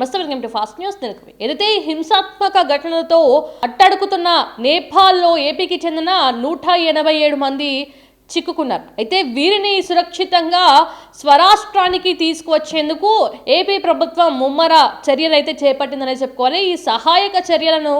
నమస్తే welcome to fast news Telugu. ఏదైతే హింసాత్మక ఘటనలతో అట్టడుకుతున్న నేపాల్లో ఏపీకి చెందిన నూట ఎనభై ఏడు మంది చిక్కుకున్నారు. అయితే వీరిని సురక్షితంగా స్వరాష్ట్రానికి తీసుకువచ్చేందుకు ఏపీ ప్రభుత్వం ముమ్మర చర్యలు అయితే చేపట్టిందనే చెప్పుకోవాలి. ఈ సహాయక చర్యలను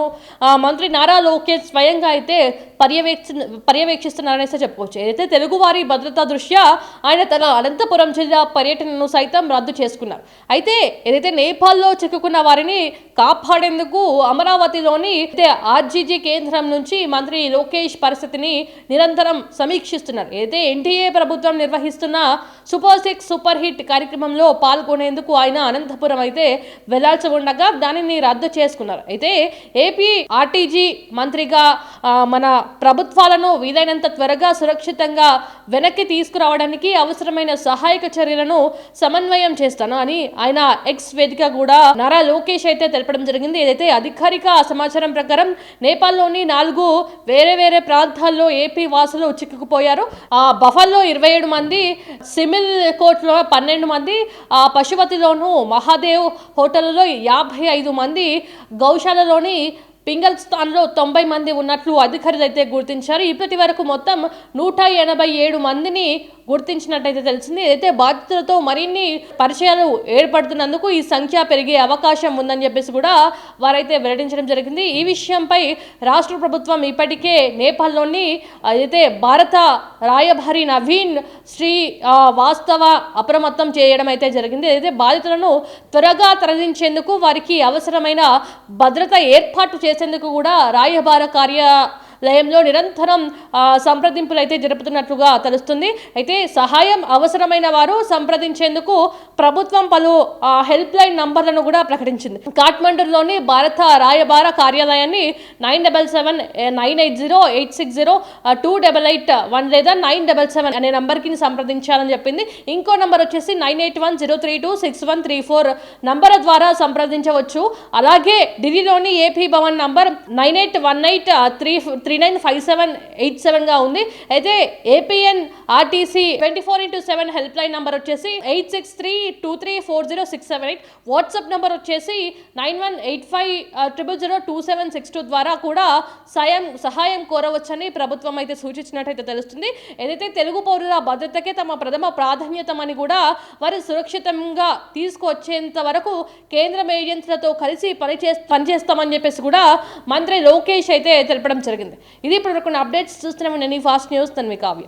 మంత్రి నారా లోకేష్ స్వయంగా అయితే పర్యవేక్ష పర్యవేక్షిస్తున్నారనేసి చెప్పుకోవచ్చు. ఏదైతే తెలుగువారి భద్రతా దృష్ట్యా ఆయన తన అనంతపురం జిల్లా పర్యటనను సైతం రద్దు చేసుకున్నారు. అయితే ఏదైతే నేపాల్లో చిక్కుకున్న వారిని కాపాడేందుకు అమరావతిలోని అయితే ఆర్జీజీ కేంద్రం నుంచి మంత్రి లోకేష్ పరిస్థితిని నిరంతరం సమీక్షిస్తున్నారు. అయితే ఎన్టీఏ ప్రభుత్వం నిర్వహిస్తున్న సూపర్ సిక్స్ సూపర్ హిట్ కార్యక్రమంలో పాల్గొనేందుకు ఆయన అనంతపురం అయితే వెళ్ళాల్సి ఉండగా దానిని రద్దు చేసుకున్నారు. అయితే ఏపీ ఆర్టీజీ మంత్రిగా మన ప్రభుత్వాలను వీలైనంత త్వరగా సురక్షితంగా వెనక్కి తీసుకురావడానికి అవసరమైన సహాయక చర్యలను సమన్వయం చేస్తాను అని ఆయన ఎక్స్ వేదిక కూడా నారా లోకేష్ అయితే తెలపడం జరిగింది. ఏదైతే అధికారిక సమాచారం ప్రకారం నేపాల్లోని నాలుగు వేరే వేరే ప్రాంతాల్లో ఏపీ వాసులు చిక్కుకుపోయారు. ఆ బఫల్లో ఇరవై ఏడు మంది సిమిల్ కోర్టులో పన్నెండు మంది ఆ పశుపతిలోను మహాదేవ్ హోటల్లో యాభై ఐదు మంది గౌశాలలోని పింగల్ స్థాన్లో తొంభై మంది ఉన్నట్లు అధికారులు అయితే గుర్తించారు. ఇప్పటి వరకు మొత్తం నూట ఎనభై ఏడు మందిని గుర్తించినట్టయితే తెలిసింది. అయితే బాధితులతో మరిన్ని పరిచయాలు ఏర్పడుతున్నందుకు ఈ సంఖ్య పెరిగే అవకాశం ఉందని చెప్పేసి కూడా వారైతే వెల్లడించడం జరిగింది. ఈ విషయంపై రాష్ట్ర ప్రభుత్వం ఇప్పటికే నేపాల్లోని అయితే భారత రాయభారి నవీన్ శ్రీ వాస్తవ అప్రమత్తం చేయడం అయితే జరిగింది. అయితే బాధితులను త్వరగా తరలించేందుకు వారికి అవసరమైన భద్రత ఏర్పాటు చేసేందుకు కూడా రాయబార లయంలో నిరంతరం సంప్రదింపులు అయితే జరుపుతున్నట్లుగా తెలుస్తుంది. అయితే సహాయం అవసరమైన వారు సంప్రదించేందుకు ప్రభుత్వం పలు హెల్ప్ లైన్ నంబర్లను కూడా ప్రకటించింది. కాఠ్మండూలోని భారత రాయబార కార్యాలయాన్ని nine double seven nine eight zero eight six zero two double eight one లేదా నైన్ డబల్ సెవెన్ అనే నంబర్కి సంప్రదించాలని చెప్పింది. ఇంకో నంబర్ వచ్చేసి nine eight one zero three two six one three four number ద్వారా సంప్రదించవచ్చు. అలాగే ఢిల్లీలోని AP Bhavan number nine eight one eight three three nine five seven eight సెవెన్గా ఉంది. అయితే APN RTC twenty four into seven helpline number వచ్చేసి eight six three two three four zero six seven eight WhatsApp number వచ్చేసి nine one eight five triple zero two seven six two ద్వారా కూడా సాయం సహాయం కోరవచ్చని ప్రభుత్వం అయితే సూచించినట్టయితే తెలుస్తుంది. ఏదైతే తెలుగు పౌరుల భద్రతకే తమ ప్రథమ ప్రాధాన్యతమని కూడా వారి సురక్షితంగా తీసుకొచ్చేంత వరకు కేంద్రం ఏజెన్సీలతో కలిసి పనిచే పనిచేస్తామని చెప్పేసి కూడా మంత్రి లోకేష్ అయితే తెలపడం జరిగింది. ఇది ఇప్పుడు కొన్ని అప్డేట్స్ చూస్తున్నాము నేను ఫాస్ట్ న్యూస్ తను మీ కావ్య.